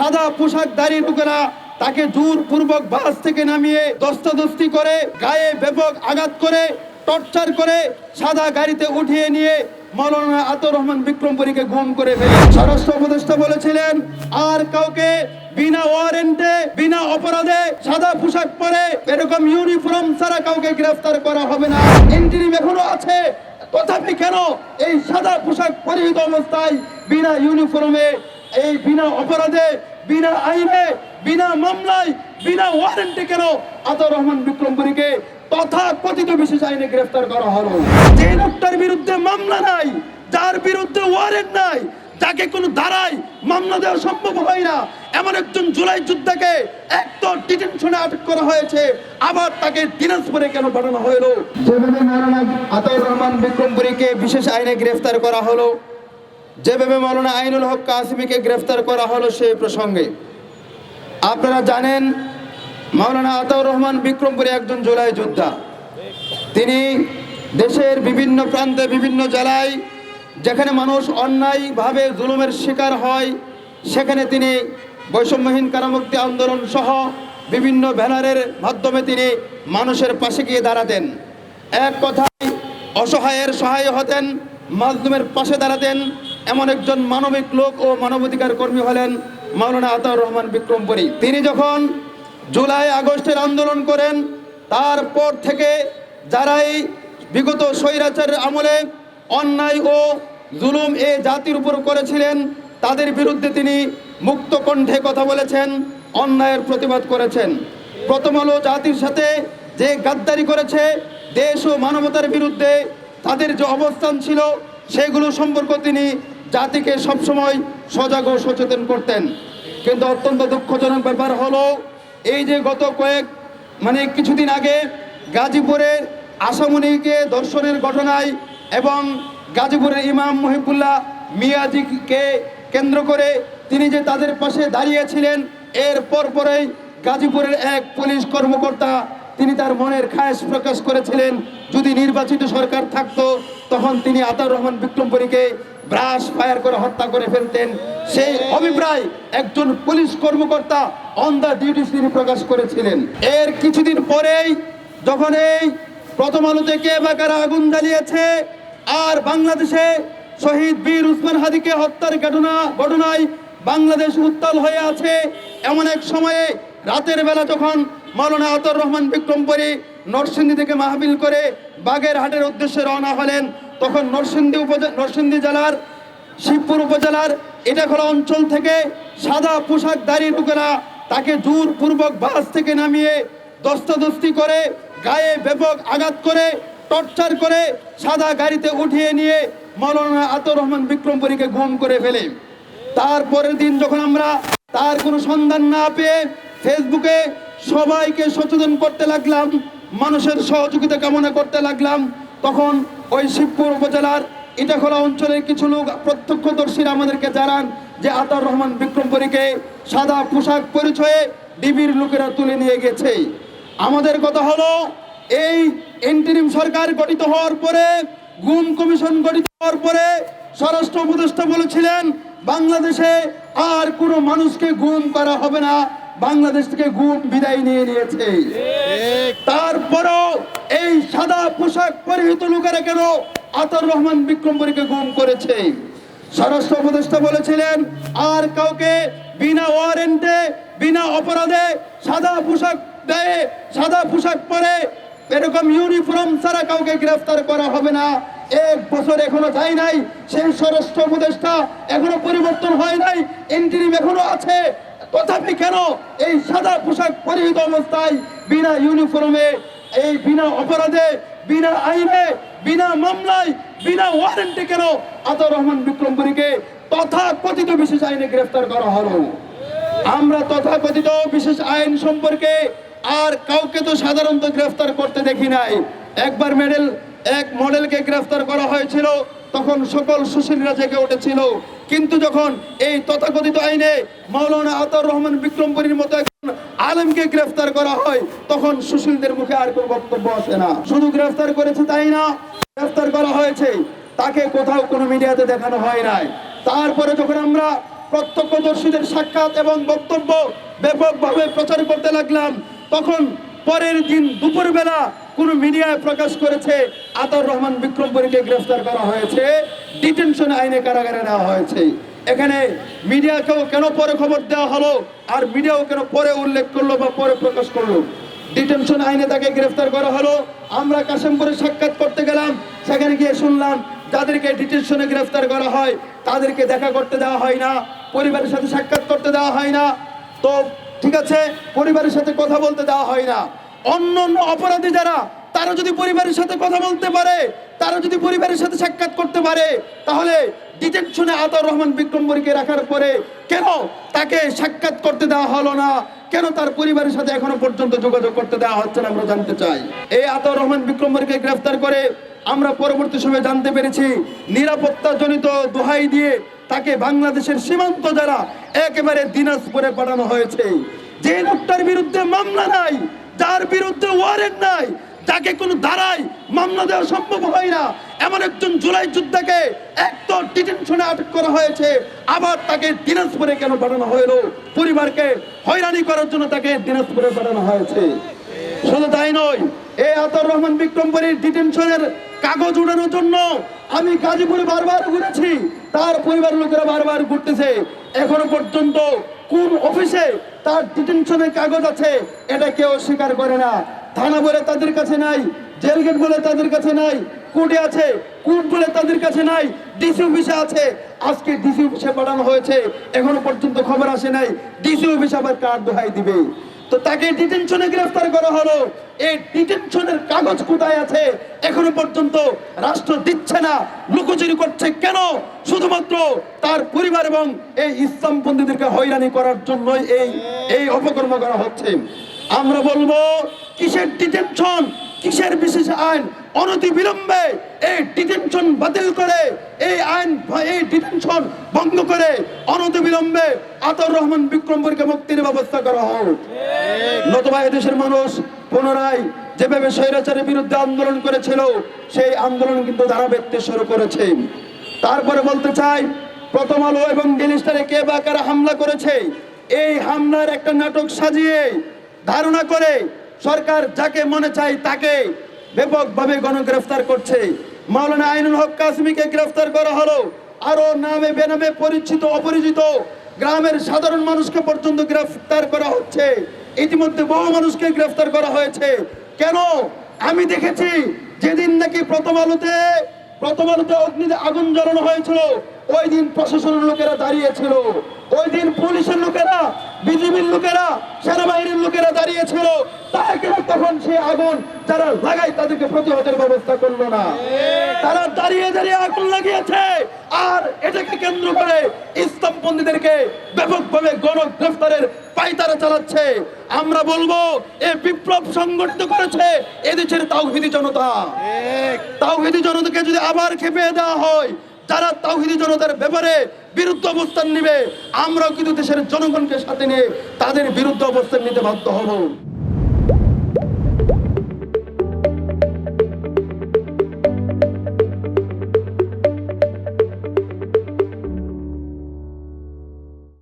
সাদা পোশাক দাঁড়িয়ে লোকেরা তাকে জোরপূর্বক বাস থেকে নামিয়ে দস্তাদস্তি করে গায়ে ব্যাপক আঘাত করে, টর্চার করে সাদা গাড়িতে উঠিয়ে নিয়ে মৌলানা আতর রহমান বিক্রমপুরীকে গুম করে ফেলে। স্বরাষ্ট্র উপদেষ্টা বলেছিলেন, আর কাউকে বিনা ওয়ারেন্টে, বিনা অপরাধে সাদা পোশাক পরে এরকম ইউনিফর্ম ছাড়া কাউকে গ্রেফতার করা হবে না। ইন্টারিম এখনও আছে, তথাপি কেন এই সাদা পোশাক পরিহিত অবস্থায় বিনা ইউনিফর্মে, এই বিনা অপরাধে বিনা আইনে, বিনা মামলায়, বিনা ওয়ারেন্টে কেন আতর রহমান বিক্রমপুরীকে তথা কথিত বিশেষ আইনে গ্রেফতার করা হলো? যে লোকটার বিরুদ্ধে মামলা নাই, যার বিরুদ্ধে ওয়ারেন্ট নাই, যাকে কোনো ধারায় মামলা দেওয়া সম্ভব হয় না, এমন একজন জুলাই যোদ্ধাকে এক ডিটেনশনে আটক করা হয়েছে, আবার তাকে দিনাজপুরে কেন পাঠানো হলো? যেভাবে মৌলানা আতাউর রহমান বিক্রমপুরীকে বিশেষ আইনে গ্রেফতার করা হলো যেভাবে মৌলানা আইনুল হক কাসিমিকে গ্রেফতার করা হলো সেই প্রসঙ্গে। আপনারা জানেন মাওলানা আতাউর রহমান বিক্রমপুরে একজন জুলাই যোদ্ধা। তিনি দেশের বিভিন্ন প্রান্তে, বিভিন্ন জেলায় যেখানে মানুষ অন্যায়ভাবে জুলুমের শিকার হয়, সেখানে তিনি বৈষম্যহীন কারামুক্তি আন্দোলন সহ বিভিন্ন ব্যানারের মাধ্যমে তিনি মানুষের পাশে গিয়ে দাঁড়াতেন। এক কথায়, অসহায়ের সহায় হতেন, মাজলুমের পাশে দাঁড়াতেন এমন একজন মানবিক লোক ও মানবাধিকার কর্মী হলেন মাওলানা আতাউর রহমান বিক্রমপুরী তিনি যখন জুলাই আগস্টের আন্দোলন করেন, তারপর থেকে যারাই বিগত স্বৈরাচারের আমলে অন্যায় ও জুলুম এ জাতির উপর করেছিলেন, তাদের বিরুদ্ধে তিনি মুক্ত কণ্ঠে কথা বলেছেন, অন্যায়ের প্রতিবাদ করেছেন। প্রথম আলো জাতির সাথে যে গাদ্দারি করেছে, দেশ ও মানবতার বিরুদ্ধে তাদের যে অবস্থান ছিল সেগুলো সম্পর্কে তিনি জাতিকে সবসময় সজাগ ও সচেতন করতেন। কিন্তু অত্যন্ত দুঃখজনক ব্যাপার হলো, এই যে গত কয়েক মানে কিছুদিন আগে গাজীপুরের আসামনিকে দর্শনের ঘটনায় এবং গাজীপুরের ইমাম মহিবুল্লাহ মিয়াজিকে কেন্দ্র করে তিনি যে তাদের পাশে দাঁড়িয়েছিলেন, এর পরপরেই গাজীপুরের এক পুলিশ কর্মকর্তা তিনি তার মনের খায়েশ প্রকাশ করেছিলেন। যদি নির্বাচিত সরকার থাকতো, তখন তিনি আতার রহমান বিক্রমপুরীকে ব্রাশ ফায়ার করে হত্যা করে ফেলতেন। সেই অভিপ্রায় একজন পুলিশ কর্মকর্তা অন দ্য ডিউটি তিনি প্রকাশ করেছিলেন। এর কিছুদিন পরেই যখন এই প্রথম আলোতে কে বা কারা আগুন জ্বালিয়েছে, আর বাংলাদেশে শহীদ বীর উসমান হাদিকে হত্যার ঘটনা, ঘটনায় বাংলাদেশ উত্তাল হয়ে আছে, এমন এক সময়ে রাতের বেলা যখন মৌলানা আতর রহমান বিক্রমপুরী নরসিংদী থেকে মাহবিল করে বাগেরহাটের উদ্দেশ্যে রওনা হলেন তখন নরসিংদী উপজেলা নরসিংদী জেলার, শিবপুর উপজেলার, এটাখোলা অঞ্চল থেকে সাদা পোশাক দাঁড়িয়ে লোকেরা তাকে জোরপূর্বক বাস থেকে নামিয়ে দস্তাদস্তি করে, গায়ে ব্যাপক আঘাত করে, টর্চার করে সাদা গাড়িতে উঠিয়ে নিয়ে মৌলানা আতর রহমান বিক্রমপুরীকে গুম করে ফেলে। তারপরের দিন যখন আমরা তার কোনো সন্ধান না পেয়ে ফেসবুকে সবাইকে সচেতন করতে লাগলাম, মানুষের সহযোগিতা কামনা করতে লাগলাম তখন ওই শিবপুর উপজেলার ইটাখোলা অঞ্চলের কিছু লোক প্রত্যক্ষদর্শীরা আমাদেরকে জানান যে আতার রহমান বিক্রমপুরীকে সাদা পোশাক পরিচয়ে ডিবির লোকেরা তুলে নিয়ে গেছে। আমাদের কথা হলো, এই ইন্টারিম সরকার গঠিত হওয়ার পরে, গুম কমিশন গঠিত হওয়ার পরে স্বরাষ্ট্র উপদেষ্টা বলেছিলেন, বাংলাদেশে আর কোনো মানুষকে গুম করা হবে না বাংলাদেশ থেকে গুম বিদায় নিয়ে নিয়েছে। সাদা পোশাক পরিহিত লোকেরা কেন আতর রহমান বিক্রমপুরীকে গুম করেছে? স্বরাষ্ট্র উপদেষ্টা বলেছিলেন, আর কাউকে বিনা ওয়ারেন্টে বিনা অপরাধে সাদা পোশাক দেয়, সাদা পোশাক পরে এরকম ইউনিফর্ম ছাড়া কাউকে গ্রেফতার করা হবে না। এক বছর এখনও যায় নাই, সেই স্বরাষ্ট্র উপদেষ্টা এখনও পরিবর্তন হয় নাই ইন্টারিম এখনও আছে। তথাপি কেন এই সাদা পোশাক পরিহিত অবস্থায় বিনা ইউনিফর্মে এই বিনা অপরাধে, বিনা আইনে, বিনা মামলায়, বিনা ওয়ারেন্টে কেন আতর রহমান বিক্রমপুরীকে তথাকথিত বিশেষ আইনে গ্রেফতার করা হলো? আমরা তথাকথিত বিশেষ আইন সম্পর্কে আর কাউকে তো সাধারণত গ্রেফতার করতে দেখি নাই। একবার মেডেল এক মডেলকে গ্রেফতার করা হয়েছিল, তখন সকল সুশীলরা জেগে উঠেছিল। কিন্তু যখন এই তথাকথিত আইনে মাওলানা আতর রহমান বিক্রমপুরীর মতো একজন আলেমকে গ্রেফতার করা হয়, তখন সুশীলদের মুখে আর কোনো বক্তব্য আসে না। শুধু গ্রেফতার করেছে তাই না, গ্রেফতার করা হয়েছে। তাকে কোথাও কোনো মিডিয়াতে দেখানো হয় নাই। তারপরে যখন আমরা প্রত্যক্ষদর্শীদের সাক্ষাৎ এবং বক্তব্য ব্যাপকভাবে প্রচার করতে লাগলাম, তখন পরের দিন দুপুরবেলা কোনো মিডিয়ায় প্রকাশ করেছে আতর রহমান বিক্রমপুরীকে গ্রেফতার করা হয়েছে, ডিটেনশন আইনে কারাগারে নেওয়া হয়েছে। এখানে মিডিয়াকেও কেন পরে খবর দেওয়া হলো, আর মিডিয়াও কেন পরে উল্লেখ করল বা পরে প্রকাশ করল? ডিটেনশন আইনে তাকে গ্রেফতার করা হলো। আমরা কাশিমপুরে সাক্ষাৎ করতে গেলাম, সেখানে গিয়ে শুনলাম, যাদেরকে ডিটেনশনে গ্রেফতার করা হয়, তাদেরকে দেখা করতে দেওয়া হয় না, পরিবারের সাথে সাক্ষাৎ করতে দেওয়া হয় না। তো ঠিক আছে, পরিবারের সাথে কথা বলতে দেওয়া হয় না। অন্য অন্য অপরাধী যারা, তারা যদি পরিবারের সাথে কথা বলতে পারে, তারা যদি পরিবারের সাথে সাক্ষাৎ করতে পারে, তাহলে ডিটেনশনে আতর রহমান বিক্রমপুরীকে রাখার পরে কেন তাকে সাক্ষাৎ করতে দেওয়া হলো না? কেন তার পরিবারের সাথে এখনও পর্যন্ত যোগাযোগ করতে দেওয়া হচ্ছে না আমরা জানতে চাই। এই আতর রহমান বিক্রমপুরীকে গ্রেফতার করে আমরা পরবর্তী সময়ে জানতে পেরেছি নিরাপত্তা জনিত দোহাই দিয়ে তাকে বাংলাদেশের সীমান্ত যারা একেবারে দিনাজপুরে পাঠানো হয়েছে। যে লোকটার বিরুদ্ধে মামলা নাই যার বিরুদ্ধে ওয়ারেন্ট নাই, তাকে কোনো ধারায় মামলা দেওয়া সম্ভব হয় না। এমন একজন জুলাই যোদ্ধাকে এক তো ডিটেনশনে আটক করা হয়েছে, আবার তাকে দিনাজপুরে কেন পাঠানো হলো? পরিবারকে হয়রানি করার জন্য তাকে দিনাজপুরে পাঠানো হয়েছে। শুধু তাই নয় এই আতর রহমান বিক্রমপুরীর ডিটেনশনের কাগজ উড়ানোর জন্য আমি গাজীপুরে বারবার ঘুরেছি, তার পরিবার লোকেরা বারবার ঘুরতেছে। এখনও পর্যন্ত কোন অফিসে তার ডিটেনশনের কাগজ আছে, এটা কেউ স্বীকার করে না। থানা বলে তাদের কাছে নাই, জেল গেট বলে তাদের কাছে নাই, কোর্টে আছে, কোর্ট বলে তাদের কাছে নাই ডিসি অফিসে আছে। আজকে ডিসি অফিসে পাঠানো হয়েছে, এখনও পর্যন্ত খবর আসে নাই ডিসি অফিসে আবার কার দোহাই দিবে? তো তাকে ডিটেনশনে গ্রেফতার করা হলো। এই ডিটেনশনের কাগজ কোথায় আছে? এখনও পর্যন্ত রাষ্ট্র দিচ্ছে না। লুকোচুরি করছে কেন? শুধুমাত্র তার পরিবার এবং এই ইসলামপন্থীদেরকে হয়রানি করার জন্যই এই এই অপকর্ম করা হচ্ছে। আমরা বলব, কিসের ডিটেনশন কিসের বিশেষ আইন? অনতি বিলম্বে এই ডিটেনশন বাতিল করে, এই আইন এই ডিটেনশন ভঙ্গ করে অনতি বিলম্বে আতর রহমান বিক্রমপুরকে মুক্তির ব্যবস্থা করা হোক। নতুবা এদেশের মানুষ পুনরায় যেভাবে স্বৈরাচারের বিরুদ্ধে আন্দোলন করেছিল, সেই আন্দোলন কিন্তু ধারা ব্যক্তি শুরু করেছে। তারপরে বলতে চাই, প্রথম আলো এবং ডেলি স্টারে কে বা কারা হামলা করেছে, এই হামলার একটা নাটক সাজিয়ে ধারণা করে সরকার যাকে মনে চায় তাকে ব্যাপকভাবে গণগ্রেফতার করছে। মাওলানা আইনুল হক কাসমিকে গ্রেফতার করা হলো। আরও নামে বেনামে পরিচিত, অপরিচিত গ্রামের সাধারণ মানুষকে পর্যন্ত গ্রেফতার করা হচ্ছে। ইতিমধ্যে বহু মানুষকে গ্রেফতার করা হয়েছে। কেন? আমি দেখেছি যেদিন নাকি প্রথম আলোতে প্রথম আলোতে অগ্নিতে আগুন জ্বালানো হয়েছিল ওই দিন প্রশাসনের লোকেরা দাঁড়িয়েছিল। ওই দিন পুলিশের লোকেরা বিজিবির লোকেরা সেনাবাহিনীর লোকেরা দাঁড়িয়েছিল। তাই কেন তখন সে আগুন যারা লাগাই তাদেরকে প্রতিহতের ব্যবস্থা করল না। তারা দাঁড়িয়ে দাঁড়িয়ে আগুন লাগিয়েছে। আর এটাকে কেন্দ্র করে ইসলামপন্থীদেরকে ব্যাপকভাবে গণ গ্রেফতারের পাইতারা চালাচ্ছে। আমরা বলব এ বিপ্লব সংগঠিত করেছে এদেশের তাওহিদি জনতা। তাওহিদি জনতাকে যদি আবার খেপে দেওয়া হয় যারা তাহিদি জনতার ব্যাপারে বিরুদ্ধ অবস্থান নিবে, আমরাও কিন্তু দেশের জনগণকে সাথে নিয়ে তাদের বিরুদ্ধ অবস্থান নিতে বাধ্য হব।